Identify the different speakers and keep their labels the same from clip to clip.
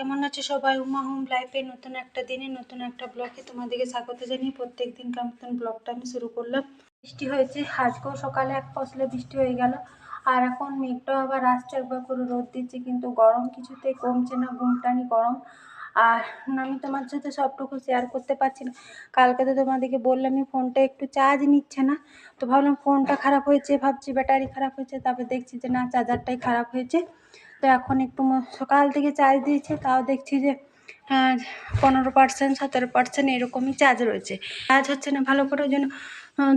Speaker 1: কেমন আছে সবাই? উমা হোম লাইফে নতুন একটা দিনে, নতুন একটা ব্লগে তোমাদেরকে স্বাগত জানিয়ে প্রত্যেক দিনকার মতন ব্লগটা আমি শুরু করলাম। বৃষ্টি হয়েছে আজকেও সকালে এক ফসলে বৃষ্টি হয়ে গেল। আর এখন মেঘটাও আবার আসছে, একবার করে রোদ দিচ্ছে, কিন্তু গরম কিছুতেই কমছে না, ঘুমটানি গরম। আর আমি তোমার সাথে সবটুকু শেয়ার করতে পারছি না। কালকে তো তোমাদেরকে বললামই ফোনটা একটু চার্জ নিচ্ছে না। তো ভাবলাম ফোনটা খারাপ হয়েছে, ভাবছি ব্যাটারি খারাপ হয়েছে, তারপর দেখছি যে না চার্জারটাই খারাপ হয়েছে। তো এখন একটু সকাল থেকে চার্জ দিয়েছে, তাও দেখছি যে পনেরো পার্সেন্ট, সতেরো পার্সেন্ট এরকমই চার্জ রয়েছে। চার্জ হচ্ছে না ভালো করে ওই জন্য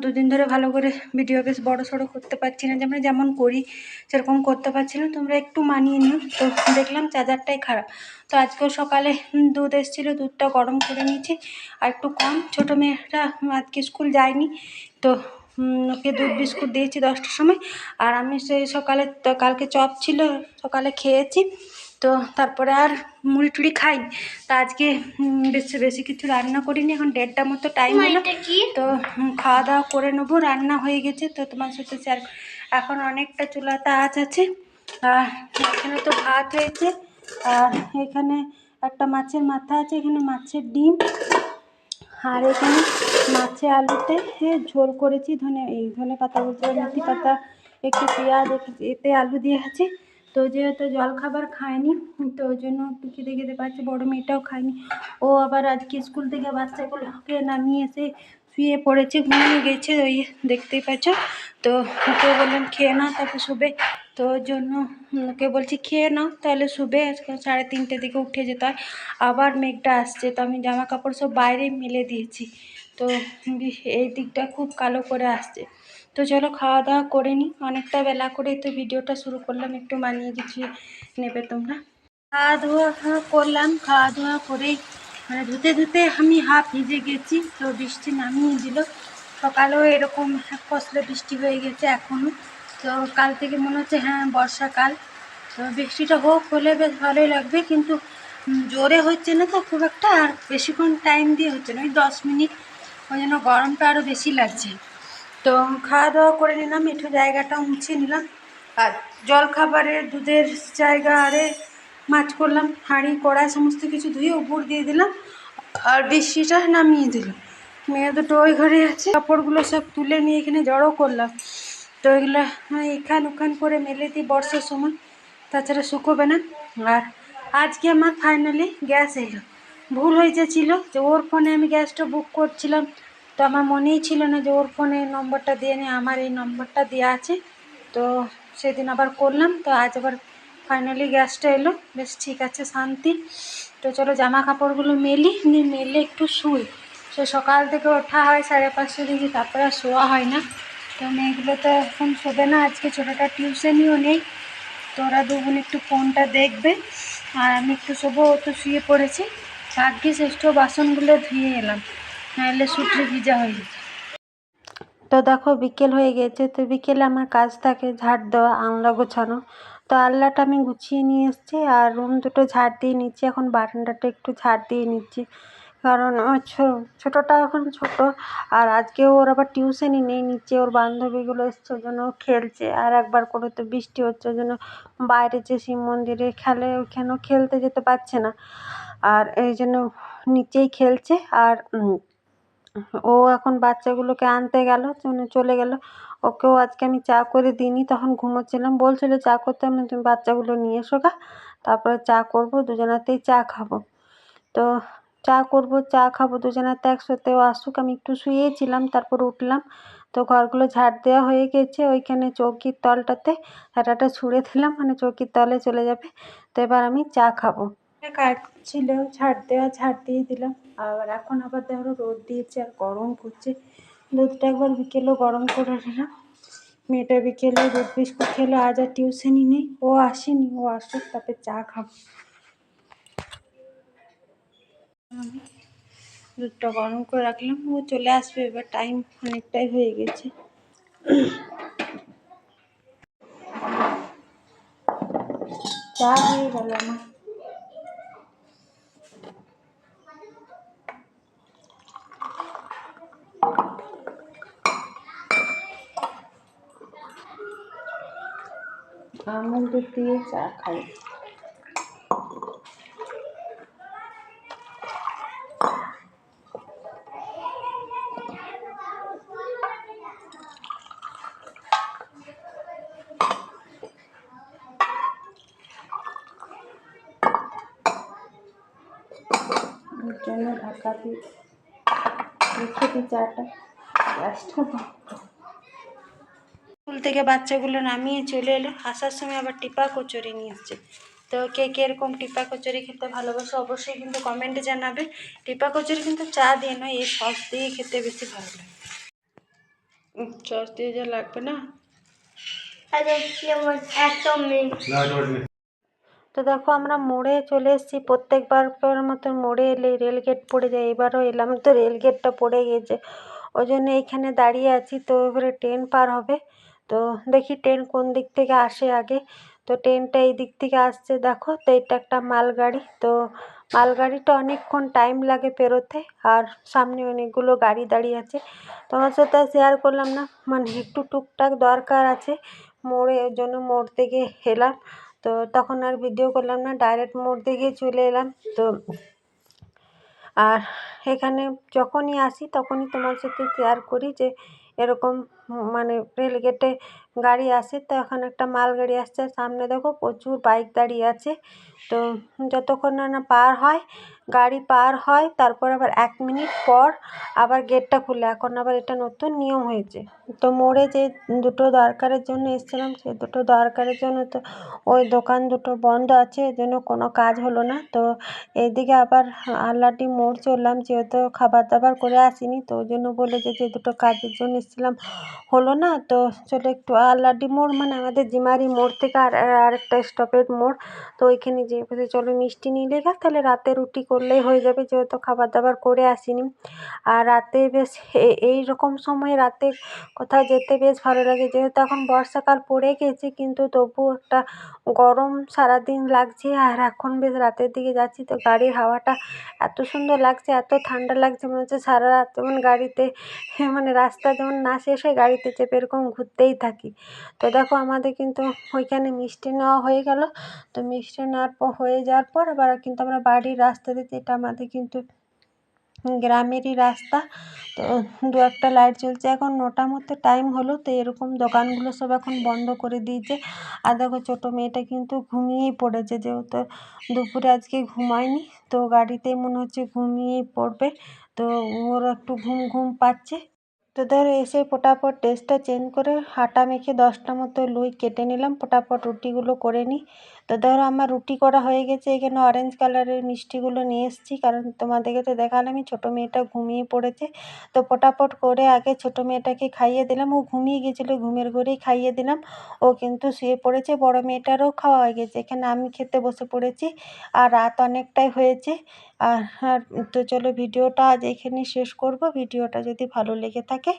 Speaker 1: দুদিন ধরে ভালো করে ভিডিও বেশ বড় সড়ো করতে পারছি না যেমন যেমন করি, সেরকম করতে পারছি না, তোমরা একটু মানিয়ে নিও। তো দেখলাম চার্জারটাই খারাপ। তো আজকেও সকালে দুধ এসেছিল, দুধটা গরম করে নিয়েছি, আর একটু কম। ছোটো মেয়েটা আজকে স্কুল যায়নি, তো ওকে দুধ বিস্কুট দিয়েছি দশটার সময়। আর আমি সেই সকালে তো কালকে চপ ছিল সকালে খেয়েছি। তো তারপরে আর মুড়ি টুড়ি খাইনি। তা আজকে বেশি বেশি কিছু রান্না করিনি। এখন দেড়টা মতো টাইম হলো। তো খাওয়া দাওয়া করে নেব। রান্না হয়ে গেছে। তো তোমার সাথে শেয়ার এখন অনেকটা চুলাতে আঁচ আছে। আর এখানে তো ভাত হয়েছে। আর এখানে একটা মাছের মাথা আছে। এখানে মাছের ডিম। আর এখানে মাছে আলুতে ঝোল করেছি, ধনে, এই ধনে পাতা বলতে মেথি পাতা, একটু পেঁয়াজ এতে আলু দিয়ে আছে। তো যেহেতু জল খাবার খায়নি তো ওই জন্য খেতে খিদে পাচ্ছে, বড়ো মেয়েটাও খায়নি ও আবার আজকে স্কুল থেকে বাচ্চাগুলোকে নামিয়ে এসে শুয়ে পড়েছে, ঘুমিয়ে গেছে, ওই দেখতেই পাচ্ছ। তো ওকে বললাম, খেয়ে নাও, তারপর শুবে। তো জন্য ওকে বলছি, খেয়ে নাও, তাহলে শুবে। আজকে সাড়ে তিনটে দিকে উঠে যেতে হয়। আবার মেঘটা আসছে, তো আমি জামা কাপড় সব বাইরে মেলে দিয়েছি। তো এই দিকটা খুব কালো করে আসছে। তো চলো, খাওয়া দাওয়া করে নিই অনেকটা বেলা করেই তো ভিডিওটা শুরু করলাম, একটু মানিয়ে গুছিয়ে নেবে তোমরা। খাওয়া দাওয়া করলাম, খাওয়া দাওয়া করেই মানে ধুতে ধুতে আমি হাফ ভিজে গেছি, তো বৃষ্টি নামিয়ে দিল। সকালেও এরকম ফসলে বৃষ্টি হয়ে গেছে এখনও তো কাল থেকে মনে হচ্ছে হ্যাঁ বর্ষাকাল। তো বৃষ্টিটা হোক, হলে বেশ ভালোই লাগবে, কিন্তু জোরে হচ্ছে না তো খুব একটা, আর বেশিক্ষণ টাইম দিয়ে হচ্ছে না। ওই দশ মিনিট, ওই জন্য গরমটা আরও বেশি লাগছে। তো খাওয়া দাওয়া করে নিলাম, একটু জায়গাটা মুছে নিলাম। আর জল খাবারের দুধের জায়গা আরে মাছ করলাম, হাঁড়ি, কড়াই সমস্ত কিছু ধুয়ে উপর দিয়ে দিলাম আর বৃষ্টিটা নামিয়ে দিলাম। মেয়ে দুটো ওই ঘরে আছে, কাপড়গুলো সব তুলে নিয়ে এখানে জড়ো করলাম। তো এগুলো আমি এখান ওখান করে মেলে দিই বর্ষার সময়, তাছাড়া শুকোবে না। আর আজকে আমার ফাইনালি গ্যাস এলো। ভুল হয়েছে ছিল যে ওর ফোনে আমি গ্যাসটা বুক করছিলাম, তো আমার মনেই ছিল না যে ওর ফোনে এই নম্বরটা দিয়ে নে আমার এই নম্বরটা দেওয়া আছে, তো সেদিন আবার করলাম, তো আজ আবার ফাইনালি গ্যাসটা এলো। বেশ ঠিক আছে, শান্তি। তো চলো জামা কাপড়গুলো মেলি। নিয়ে মেলে একটু শুই। সে সকাল থেকে ওঠা হয় সাড়ে পাঁচটার দিকে তারপরে শোয়া হয় না। তো মেয়েগুলো তো এখন শোবে না। আজকে ছোটোটা টিউশনিও নেই। তো ওরা দুগুণ একটু ফোনটা দেখবে। আর আমি একটু শোবো, ও তো শুয়ে পড়েছি। ভাগ্যে শ্রেষ্ঠ বাসনগুলো ধুয়ে এলাম। নাহলে সুটে ভিজা হয়ে যেত। তো দেখো, বিকেল হয়ে গেছে। তো বিকেলে আমার কাজ থাকে, ঝাড় দেওয়া আনলা গোছানো। তো আলনাটা আমি গুছিয়ে নিয়ে এসেছি আর রুম দুটো ঝাড় দিয়ে নিচ্ছি। এখন বারান্দাটা একটু ঝাড় দিয়ে নিচ্ছি। কারণ ছোটোটা এখন ছোট আর আজকেও ওর আবার টিউশনই নেই, নিচে ওর বান্ধবীগুলো এসছে জন্য খেলছে। আর একবার করে তো বৃষ্টি হচ্ছে ওই জন্য বাইরে যে শিব মন্দিরে খেলে, ওইখানেও খেলতে যেতে পারছে না। আর এই জন্য নিচেই খেলছে। আর ও এখন বাচ্চাগুলোকে আনতে গেল চলে গেল। ওকেও আজকে আমি চা করে দিইনি, তখন ঘুমোচ্ছিলাম। বলছিল, চা করতে আমি তুমি বাচ্চাগুলো নিয়ে এসো গা, তারপরে চা করব, দুজনাতেই চা খাব। তো চা করব, চা খাব, দুজনাতে একসাথেও আসুক। আমি একটু শুয়েছিলাম তারপর উঠলাম। তো ঘরগুলো ঝাড় দেওয়া হয়ে গেছে, ওইখানে চৌকির তলটাতে হাঁটাটা ছুঁড়ে দিলাম মানে চৌকির তলে চলে যাবে। তো এবার আমি চা খাব। ছিল, ঝাড় দেওয়া, ঝাড় দিয়ে দিলাম। আর এখন আবার দেখো রোদ দিয়েছে আর গরম করছে দুধটা একবার বিকেলেও গরম করে নিলাম মেয়েটা বিকেলে দুধ বিস্কুট খেলো, আজ আর টিউশনই নেই। ও আসেনি, ও আসুক তারপরে চা খাব। আমি দুধটা গরম করে রাখলাম, ও চলে আসবে, এবার টাইম অনেকটাই হয়ে গেছে। চা হয়ে গেল আমার। আমল দুধ দিয়ে চা খাই জন্য ঢাকা দিয়ে রেখে দিই চাটা। গ্যাসটা থেকে বাচ্চাগুলো নামিয়ে চলে এলো। আসার সময় আবার টিপা কচুরি নিয়ে এসছে তো কে কে এরকম টিপা কচুরি খেতে ভালোবাসে অবশ্যই কিন্তু কমেন্টে জানাবে। টিপা কচুরি কিন্তু চা দিয়ে নয় এই সস দিয়ে খেতে বেশি ভালো লাগে। সস দিয়ে যা লাগবে না?
Speaker 2: একদম
Speaker 1: তো দেখো আমরা মোড়ে চলে এসেছি। প্রত্যেকবার মতন মোড়ে এলে রেলগেট পড়ে যায়। এবারও এলাম তো রেলগেটটা পড়ে গিয়েছে ওই জন্য এইখানে দাঁড়িয়ে আছি। তো এবারে ট্রেন পার হবে। তো দেখি ট্রেন কোন দিক থেকে আসে আগে। তো ট্রেনটা এই দিক থেকে আসছে, দেখো, তো এটা একটা মালগাড়ি। তো মালগাড়িটা অনেকক্ষণ টাইম লাগে পেরোতে, আর সামনে অনেকগুলো গাড়ি দাঁড়িয়ে আছে। তোমার সাথে শেয়ার করলাম না মানে একটু টুকটাক দরকার আছে। মোড়ে ওই জন্য মোড় থেকে এলাম। তো তখন আর ভিডিও করলাম না ডাইরেক্ট মোড় থেকে চলে এলাম। তো আর এখানে যখনই আসি, তখনই তোমার সাথে শেয়ার করি যে এরকম মানে রেলগেটে গাড়ি আসে, তো এখন একটা মালগাড়ি আসছে। সামনে দেখো প্রচুর বাইক দাঁড়িয়ে আছে। তো যতক্ষণ না না পার হয়, গাড়ি পার হয়, তারপর আবার এক মিনিট পর আবার গেটটা খুলে। এখন আবার এটা নতুন নিয়ম হয়েছে। তো মোড়ে যে দুটো দরকারের জন্য এসেছিলাম, সে দুটো দরকারের জন্য তো ওই দোকান দুটো বন্ধ আছে, ওই জন্য কোনো কাজ হলো না। তো এইদিকে আবার আল্লাটি মোড় চললাম, যেহেতু খাবার দাবার করে আসিনি, তো ওই জন্য বলে যে যে দুটো কাজের জন্য এসেছিলাম হলো না? তো চলো একটু আল্লাটি মোড় মানে আমাদের জিমারি মোড় থেকে আর আরেকটা স্টপের মোড়। তো ওইখানে যেয়ে চলো মিষ্টি নিলে লেগা, তাহলে রাতে রুটি করলেই হয়ে যাবে, যেহেতু খাবার দাবার করে আসিনি। আর রাতে বেশ এই রকম সময় রাতে কোথাও যেতে বেশ ভালো লাগে, যেহেতু এখন বর্ষাকাল পড়ে গেছে, কিন্তু তবুও একটা গরম সারাদিন লাগছে। আর এখন বেশ রাতের দিকে যাচ্ছি, তো গাড়ির হাওয়াটা এত সুন্দর লাগছে, এত ঠান্ডা লাগছে, মনে হচ্ছে সারা রাত যেমন গাড়িতে মানে রাস্তা যেমন না শেষ হয় গাড়িতে চেপে এরকম ঘুরতেই থাকি। তো দেখো আমাদের কিন্তু ওইখানে মিষ্টি নেওয়া হয়ে গেল। তো মিষ্টি নেওয়ার পর, হয়ে যাওয়ার পর আবার কিন্তু আমরা বাড়ির রাস্তা দিতে এটা আমাদের কিন্তু গ্রামেরই রাস্তা, তো দু একটা লাইট জ্বলছে। এখন নটা মতো টাইম হলো, তো এরকম দোকানগুলো সব এখন বন্ধ করে দিয়েছে। আর দেখো ছোটো মেয়েটা কিন্তু ঘুমিয়েই পড়েছে, যেহেতু দুপুরে আজকে ঘুমায়নি, তো গাড়িতে মনে হচ্ছে ঘুমিয়েই পড়বে। তো ওর একটু ঘুম ঘুম পাচ্ছে। তো ধরো এসে পটাফট টেস্টটা চেঞ্জ করে আটা মেখে দশটা মতো লুই কেটে নিলাম। পটাফট রুটিগুলো করে নিই। তো ধরো আমার রুটি করা হয়ে গেছে এখানে অরেঞ্জ কালারের মিষ্টিগুলো নিয়ে এসেছি। কারণ তোমাদেরকে তো দেখালামই ছোটো মেয়েটা ঘুমিয়ে পড়েছে। তো পটাপট করে আগে ছোটো মেয়েটাকে খাইয়ে দিলাম। ও ঘুমিয়ে গেছিল, ঘুমের ঘরেই খাইয়ে দিলাম। ও কিন্তু শুয়ে পড়েছে, বড় মেয়েটারও খাওয়া হয়ে গেছে। এখানে আমি খেতে বসে পড়েছি, আর রাত অনেকটাই হয়েছে। আর তো চলো, ভিডিওটা আজ এখানেই শেষ করব। ভিডিওটা যদি ভালো লেগে থাকে